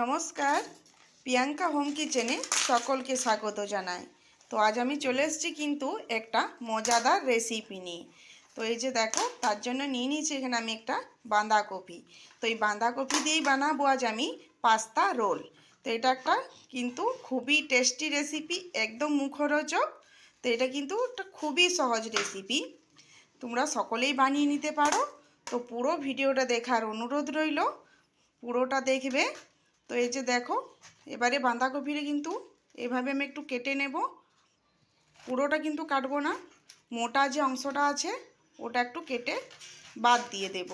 নমস্কার। প্রিয়াঙ্কা হোম কিচেনে সকলকে স্বাগত জানাই। তো আজ আমি চলে এসেছি কিন্তু একটা মজাদার রেসিপি নিয়ে। তো এই যে দেখো, তার জন্য নিয়ে নিয়েছি এখানে আমি একটা বাঁধাকপি। তো এই বাঁধাকপি দিয়েই বানাবো আজ আমি পাস্তা রোল। তো এটা একটা কিন্তু খুবই টেস্টি রেসিপি একদম মুখরোচক। তো এটা কিন্তু একটা খুবই সহজ রেসিপি তোমরা সকলেই বানিয়ে নিতে পারো। তো পুরো ভিডিওটা দেখার অনুরোধ রইল। পুরোটা দেখবে তো এই যে দেখো, এবারে বাঁধাকপিটা কিন্তু এভাবে আমি একটু কেটে নেব। পুরোটা কিন্তু কাটবো না, মোটা যে অংশটা আছে, ওটা একটু কেটে বাদ দিয়ে দেব।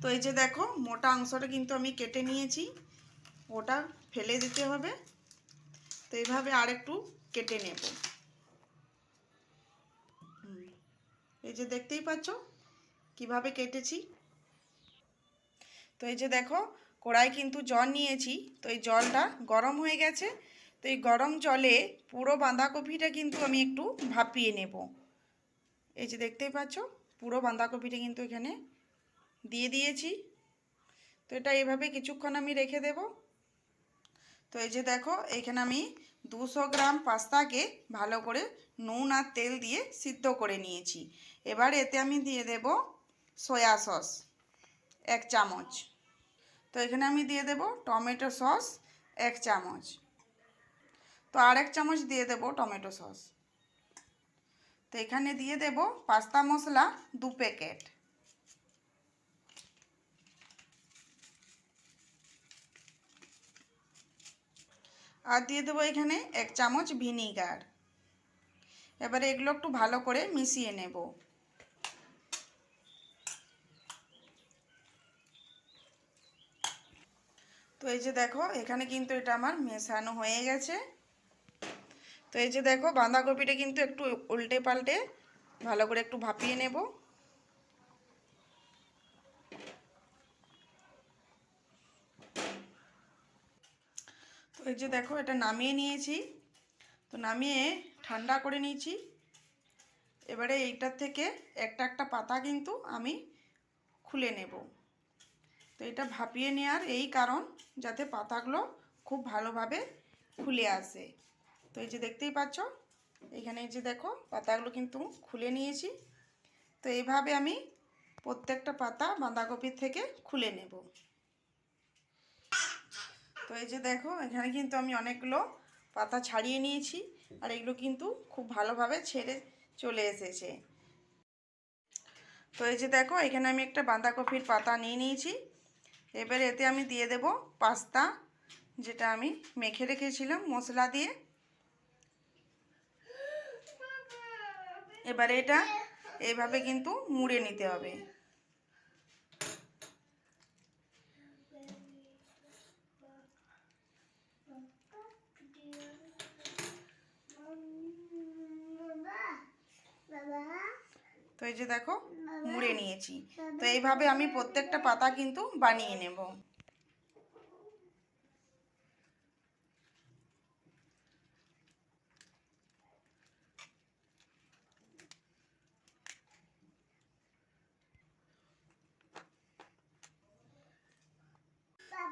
তো এই যে দেখো, মোটা অংশটা কিন্তু আমি কেটে নিয়েছি, ওটা ফেলে দিতে হবে। তো এইভাবে আর একটু কেটে নেব। এই যে দেখতেই পাচ্ছ, কীভাবে কেটেছি? তো এই যে দেখো, কড়াই কিন্তু জল নিয়েছি, তো এই জলটা গরম হয়ে গেছে, তো এই গরম জলে পুরো বাঁধাকপিটা কিন্তু আমি একটু ভাপিয়ে নেব। এই যে দেখতেই পাচ্ছ, পুরো বাঁধাকপিটা কিন্তু এখানে দিয়ে দিয়েছি। তো এটা এভাবে কিছুক্ষণ আমি রেখে দেব। তো এই যে দেখো, এখানে আমি দুশো গ্রাম পাস্তাকে ভালো করে নুন আর তেল দিয়ে সিদ্ধ করে নিয়েছি। এবার এতে আমি দিয়ে দেব সয়া সস। এক চামচ। তো এখানে আমি দিয়ে দেব টমেটো সস এক চামচ। তো আর এক চামচ দিয়ে দেব টমেটো সস। তো এখানে দিয়ে দেব পাস্তা মশলা দু প্যাকেট। আর দিয়ে দেবো এখানে এক চামচ ভিনিগার। এবারে এগুলো একটু ভালো করে মিশিয়ে নেব। এই যে দেখো, এখানে কিন্তু এটা আমার মেশানো হয়ে গেছে। তো এই যে দেখো, বাঁধাকপিটা কিন্তু একটু উল্টে পাল্টে ভালো করে একটু ভাপিয়ে নেব। তো এই যে দেখো, এটা নামিয়ে নিয়েছি। তো নামিয়ে ঠান্ডা করে নিয়েছি। এবারে এইটার থেকে একটা একটা পাতা কিন্তু আমি খুলে নেব। তো এটা ভাপিয়ে নেওয়ার এই কারণ যাতে পাতাগুলো খুব ভালোভাবে খুলে আসে। তো এই যে দেখতেই পাচ্ছ, এখানে এই যে দেখো, পাতাগুলো কিন্তু খুলে নিয়েছি। তো এইভাবে আমি প্রত্যেকটা পাতা বাঁধাকপির থেকে খুলে নেব। তো এই যে দেখো, এখানে কিন্তু আমি অনেকগুলো পাতা ছাড়িয়ে নিয়েছি আর এগুলো কিন্তু খুব ভালোভাবে ছেড়ে চলে এসেছে। তো এই যে দেখো, এখানে আমি একটা বাঁধাকপির পাতা নিয়ে নিয়েছি। এবার এতে আমি দিয়ে দেব পাস্তা, যেটা আমি মেখে রেখেছিলাম মশলা দিয়ে। এবারে এটা এইভাবে কিন্তু মুড়ে নিতে হবে। তো এই যে দেখো মুড়ে নিয়েছি। তো এইভাবে আমি প্রত্যেকটা পাতা কিন্তু বানিয়ে নেব।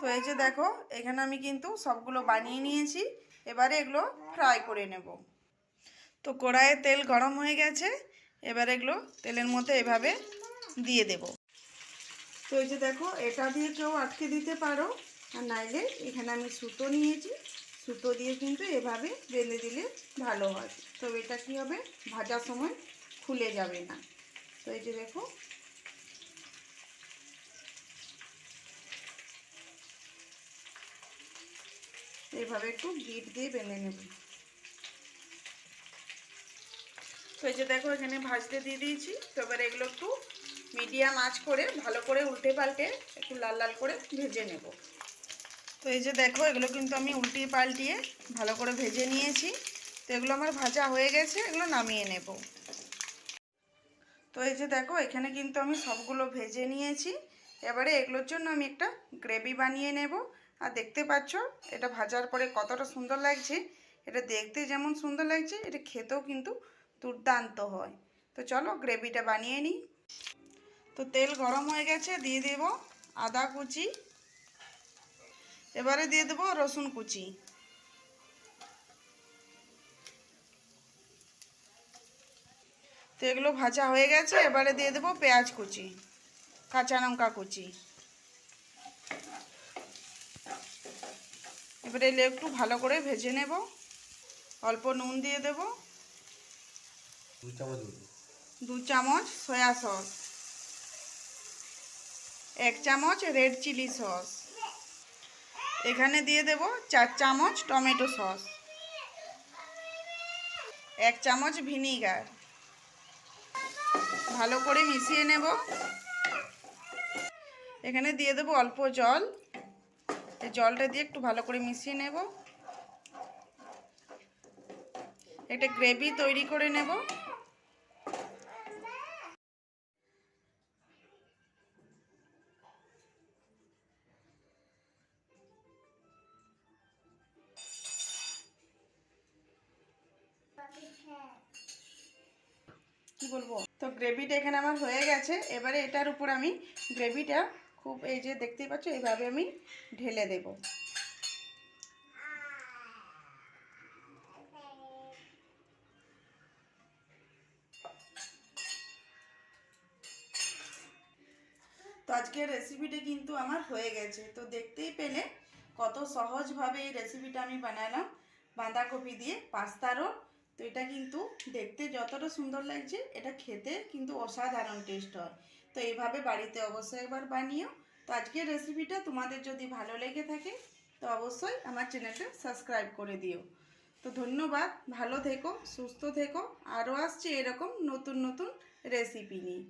তো এই যে দেখো এখানে আমি কিন্তু সবগুলো বানিয়ে নিয়েছি। এবারে এগুলো ফ্রাই করে নেব। তো কড়াইয়ে তেল গরম হয়ে গেছে। এবার এগুলো তেলের মধ্যে এভাবে দিয়ে দেব। তো এই যে দেখো, এটা দিয়ে কেউ আটকে দিতে পারো, আর নাইলে এখানে আমি সুতো নিয়েছি। সুতো দিয়ে কিন্তু এভাবে বেঁধে দিলে ভালো হয়। তো এটা কি হবে? ভাজার সময় খুলে যাবে না। তো এই যে দেখো। এভাবে একটু গিট দিয়ে বেঁধে নেব। তো এই যে দেখো, এখানে ভাজতে দিয়ে দিয়েছি। তো এবার এগুলো একটু মিডিয়াম আঁচ করে, ভালো করে উল্টে পাল্টে একটু লাল লাল করে ভেজে নেব। তো এই যে দেখো, এগুলো কিন্তু আমি উল্টিয়ে পাল্টিয়ে ভালো করে ভেজে নিয়েছি। তো এগুলো আমার ভাজা হয়ে গেছে, এগুলো নামিয়ে নেব। তো এই যে দেখো, এখানে কিন্তু আমি সবগুলো ভেজে নিয়েছি। এবারে এগুলোর জন্য আমি একটা গ্রেভি বানিয়ে নেব। আর দেখতে পাচ্ছ, এটা ভাজার পরে কতটা সুন্দর লাগছে। এটা দেখতে যেমন সুন্দর লাগছে, এটা খেতেও কিন্তু দুর্দান্ত হয়। তো চলো গ্রেভিটা বানিয়ে নিই। তো তেল গরম হয়ে গেছে, দিয়ে দেব আদা কুচি। এবারে দিয়ে দেবো রসুন কুচি। তো এগুলো ভাজা হয়ে গেছে, এবারে দিয়ে দেবো পেঁয়াজ কুচি, কাঁচা লঙ্কা কুচি। এবারে একটু ভালো করে ভেজে নেব। অল্প নুন দিয়ে দেব। দু চামচ দু সয়া সস। এক চামচ রেড চিলি সস। এখানে দিয়ে দেব চার চামচ টমেটো সস। এক চামচ ভিনিগার। ভালো করে মিশিয়ে নেব। এখানে দিয়ে দেবো অল্প জল। এই জলটা দিয়ে একটু ভালো করে মিশিয়ে নেব। একটা গ্রেভি তৈরি করে নেব। কি বলব? তো গ্রেভিটা এখানে আমার হয়ে গেছে। এবারে এটার উপর আমি গ্রেভিটা খুব এই যে দেখতেই পাচ্ছ, এইভাবে আমি ঢেলে দেব। তো আজকের রেসিপিটা কিন্তু আমার হয়ে গেছে। তো দেখতেই পেলে কত সহজভাবে এই রেসিপিটা আমি বানালাম। বাঁধাকপি দিয়ে পাস্তা রোল তো এটা কিন্তু দেখতে যতটা সুন্দর লাগছে, এটা খেতে কিন্তু অসাধারণ টেস্ট হয়। তো এইভাবে বাড়িতে অবশ্যই একবার বানিও। তো আজকের রেসিপিটা তোমাদের যদি ভালো লেগে থাকে, তো অবশ্যই আমার চ্যানেলটা সাবস্ক্রাইব করে দিও। তো ধন্যবাদ, ভালো থেকো, সুস্থ থেকো, আরও আসছে এরকম নতুন নতুন রেসিপি নিয়ে।